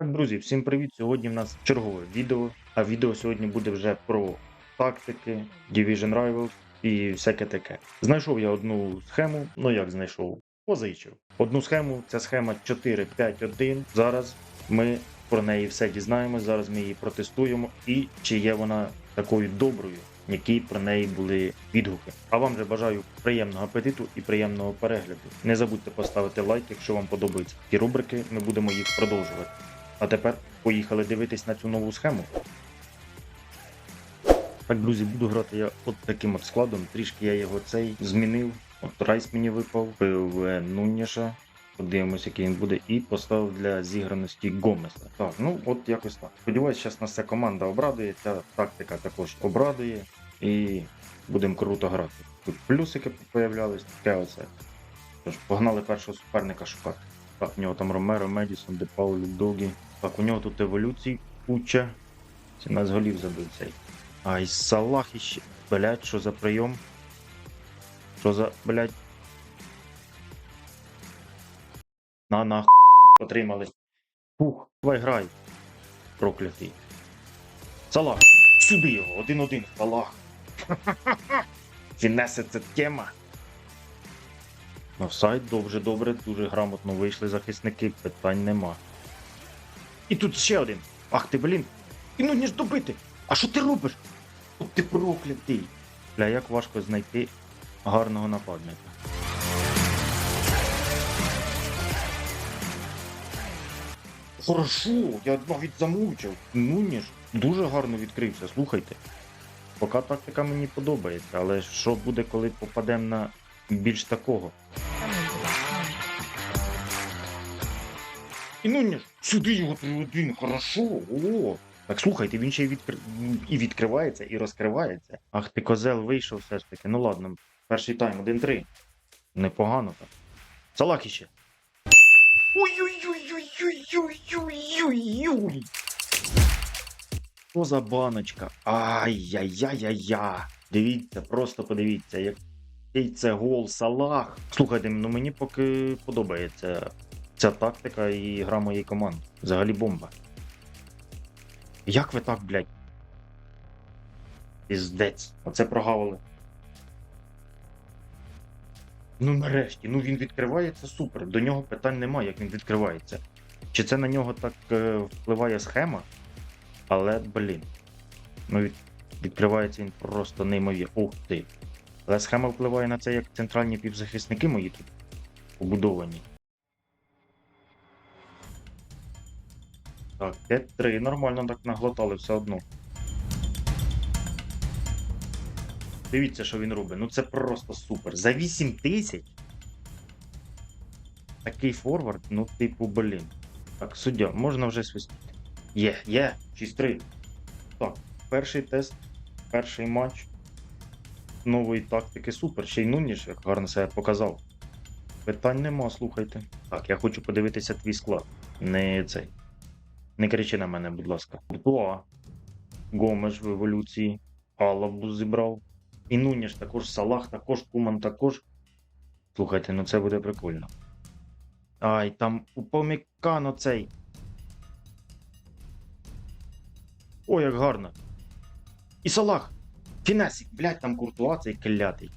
Так, друзі, всім привіт! Сьогодні в нас чергове відео. А відео сьогодні буде вже про тактики, Division Rivals і всяке таке. Знайшов я одну схему, ну як знайшов? Позичив. Одну схему, це схема 4-5-1. Зараз ми про неї все дізнаємося. Зараз ми її протестуємо і чи є вона такою доброю, які про неї були відгуки. А вам же бажаю приємного апетиту і приємного перегляду. Не забудьте поставити лайк, якщо вам подобаються ті рубрики, ми будемо їх продовжувати. А тепер поїхали дивитись на цю нову схему. Так, друзі, буду грати я от таким от складом. Трішки я його цей змінив. От Райс мені випав, ПВ Нуніша. Подивимось, який він буде, і поставив для зіграності Гомеса. Так, ну от якось так. Сподіваюсь, зараз нас ця команда обрадує, ця тактика також обрадує, і будемо круто грати. Тут плюсики появлялись, таке оце. Тож, погнали першого суперника шукати. Так, у нього там Ромеро, Медісон, Де Паулі, Догі. Так, у нього тут еволюції куча. 17 голів забив цей. Ай, Салах іще. Блять, що за прийом? Що за, блять? На нахуй отримали. Фух, давай грай. Проклятий. Салах. Сюди його, один-один. Салах. Фінеси це тема. Офсайд, добре, добре, дуже грамотно вийшли захисники, питань нема. І тут ще один. Ах ти, блін. І ну ніж добити. А що ти робиш? От ти проклятий. Бля, як важко знайти гарного нападника. Хорошо, я навіть замовчав. Ну ніж, дуже гарно відкрився, слухайте. Поки тактика мені подобається, але що буде, коли попадемо на більш такого? І ну ніж, сюди його один, хорошо, о. Так слухайте, він ще й відкр... і відкривається, і розкривається. Ах ти козел вийшов все ж таки. Ну ладно, перший тайм 1-3. Непогано так. Салах іще. Ой-ой-ой-ой-ой-ой-ой-ой-ой. Що за баночка? Ай-яй-яй-яй-яй. Дивіться, просто подивіться, який це гол Салах. Слухайте, ну мені поки подобається ця тактика і гра моєї команди. Взагалі бомба. Як ви так, блядь? Піздець. Оце прогавили. Ну нарешті, ну він відкривається супер. До нього питань немає, як він відкривається. Чи це на нього так е, впливає схема? Але, блін. Ну від... відкривається він просто неймовірно. Ух ти. Але схема впливає на це, як центральні півзахисники мої тут побудовані. Так, 5-3, нормально так наглотали все одно. Дивіться, що він робить. Ну це просто супер. За 8 тисяч. Такий форвард, ну, типу, блін. Так, суддя, можна вже свистіти. Є, є, 6-3. Так, перший тест, перший матч. Нової тактики супер. Ще й Нуніш, як гарно себе показав. Питань нема, слухайте. Так, я хочу подивитися твій склад. Не цей. Не кричи на мене, будь ласка. Куртуа. Гомеш в еволюції. Алабу зібрав. І Нуніш також, Салах також, Куман також. Слухайте, ну це буде прикольно. Ай, там упомікано цей. Ой, як гарно. І Салах. Фінесик, блядь, там Куртуа цей клятий.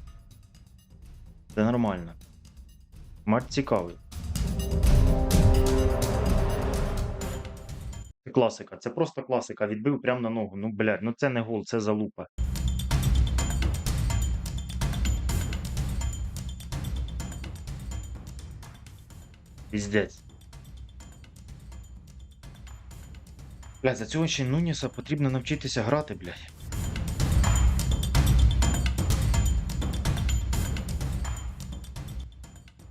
Це нормально. Матч цікавий. Класика, це просто класика. Відбив прямо на ногу. Ну, блядь, ну це не гол, це залупа. Піздець. Блядь, за цього ще Нуніса потрібно навчитися грати, блядь.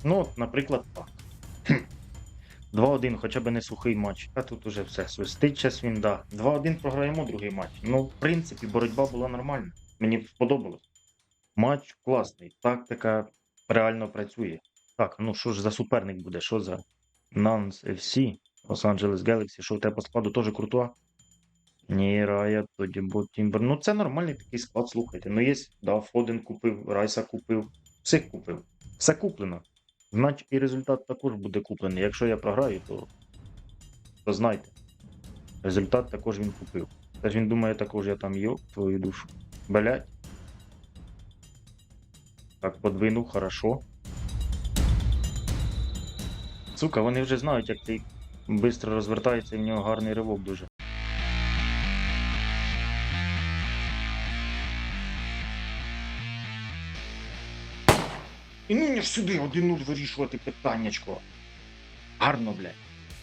Ну, от, наприклад, так. 2-1, хоча б не сухий матч. А тут уже все свистить час він, да. 2-1 програємо другий матч. Ну, в принципі, боротьба була нормальна. Мені сподобалось. Матч класний, тактика реально працює. Так, ну що ж за суперник буде? Що за Nans FC? Los-Angeles Galaxy, що у тебе по складу теж круто? Ні, Рая, тоді Тімбер. Ну це нормальний такий склад, слухайте. Ну є, да, Фоден купив, Райса купив, всіх купив. Все куплено. Значить і результат також буде куплений. Якщо я програю, то, то знайте. Результат також він купив. Тож він думає, також я там йоп твою душу. Блять. Так, подвинув, хорошо. Сука, вони вже знають, як цей швидко розвертається і в нього гарний ривок дуже. І нині ж сюди один нуль вирішувати питаннячко. Гарно, блядь.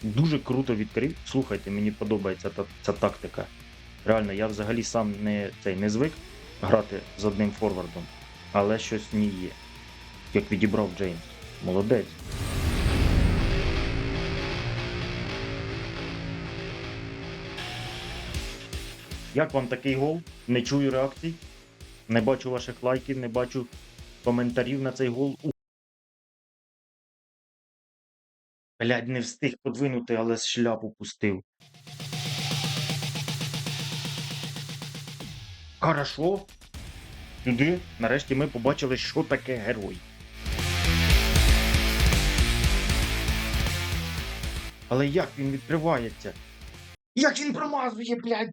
Дуже круто відкрив. Слухайте, мені подобається та, ця тактика. Реально, я взагалі сам не, цей, не звик грати з одним форвардом, але щось в ній є. Як відібрав Джеймс. Молодець. Як вам такий гол? Не чую реакцій, не бачу ваших лайків, не бачу коментарів на цей гол. Блядь, не встиг подвинути, але з шляпу пустив. Хорошо. Сюди. Нарешті ми побачили, що таке герой. Але як він відкривається? Як він промазує, блядь?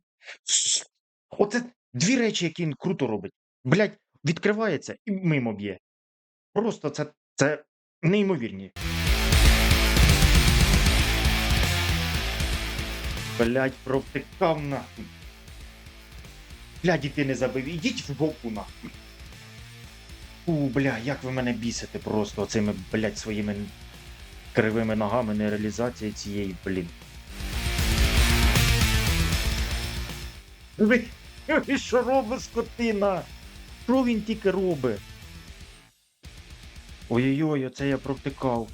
Оце дві речі, які він круто робить. Блядь, відкривається і мимо б'є. Просто це, це неймовірні. Блядь, провтикав нахуй. Блядь, і ти не забив. Ідіть в боку нахуй. У, бля, як ви мене бісите просто оцими, блядь, своїми кривими ногами нереалізації цієї, блін. Ви, ви що робить скотина? Що він тільки робить? Ой-ой-ой, оце я провтикав.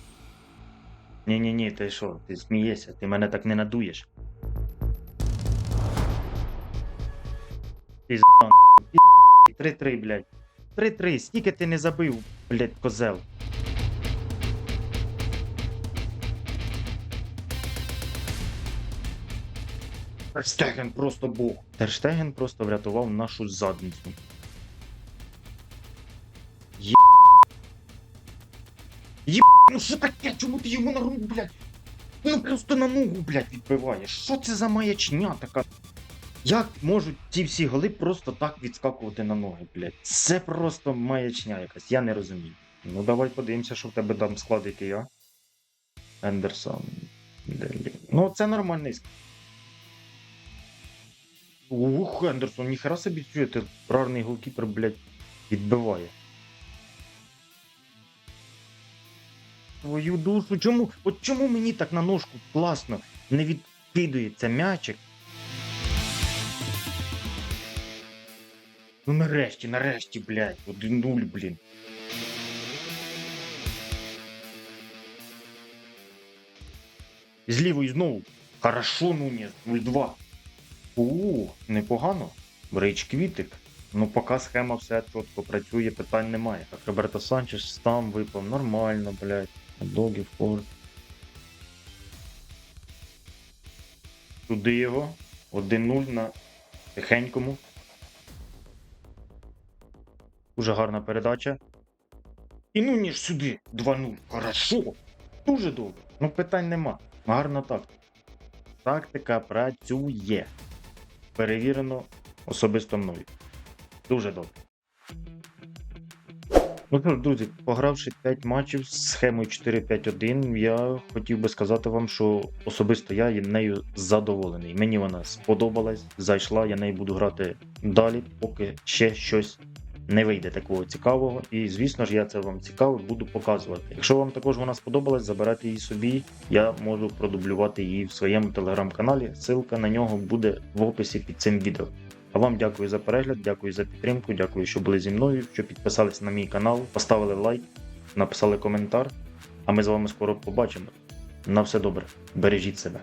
Ні-ні-ні, ти що, ти смієшся, ти мене так не надуєш. Ти пі***, 3-3, блядь. 3-3, стільки ти не забив, блядь, козел. Терштеген просто бог. Терштеген просто врятував нашу задницю. Є... Є... Ну що таке? Чому ти йому на руку, блядь? Ну просто на ногу, блядь, відбиваєш. Що це за маячня така? Як можуть ці всі голи просто так відскакувати на ноги, блядь? Це просто маячня якась, я не розумію. Ну давай подивимося, що в тебе там склад, який я. Ендерсон. Делі. Ну, це нормальний склад. Ух, Ендерсон, ніхера собі чуєте, рарний голкіпер, блядь, відбиває. Твою душу, чому? От чому мені так на ножку класно не відкидується м'ячик? Ну нарешті, нарешті, блядь, 1-0, блін. З лівої знову. Хорошо, Нунєс, 0-2. У, непогано. Рейч квітик. Ну, поки схема все чітко працює, питань немає. Так, Роберто Санчес там випав. Нормально, блядь. Догі форт. Туди його. 1-0 на тихенькому. Дуже гарна передача. І ну ніж сюди. 2-0. Хорошо. Дуже добре. Ну питань нема. Гарна тактика. Тактика працює. Перевірено особисто мною. Дуже добре. Ну що друзі, погравши 5 матчів з схемою 4-5-1, я хотів би сказати вам, що особисто я нею задоволений. Мені вона сподобалась, зайшла, я нею буду грати далі, поки ще щось не вийде такого цікавого. І звісно ж, я це вам цікаво буду показувати. Якщо вам також вона сподобалась, забирайте її собі. Я можу продублювати її в своєму телеграм-каналі. Ссылка на нього буде в описі під цим відео. А вам дякую за перегляд, дякую за підтримку, дякую, що були зі мною, що підписались на мій канал, поставили лайк, написали коментар. А ми з вами скоро побачимо. На все добре, бережіть себе.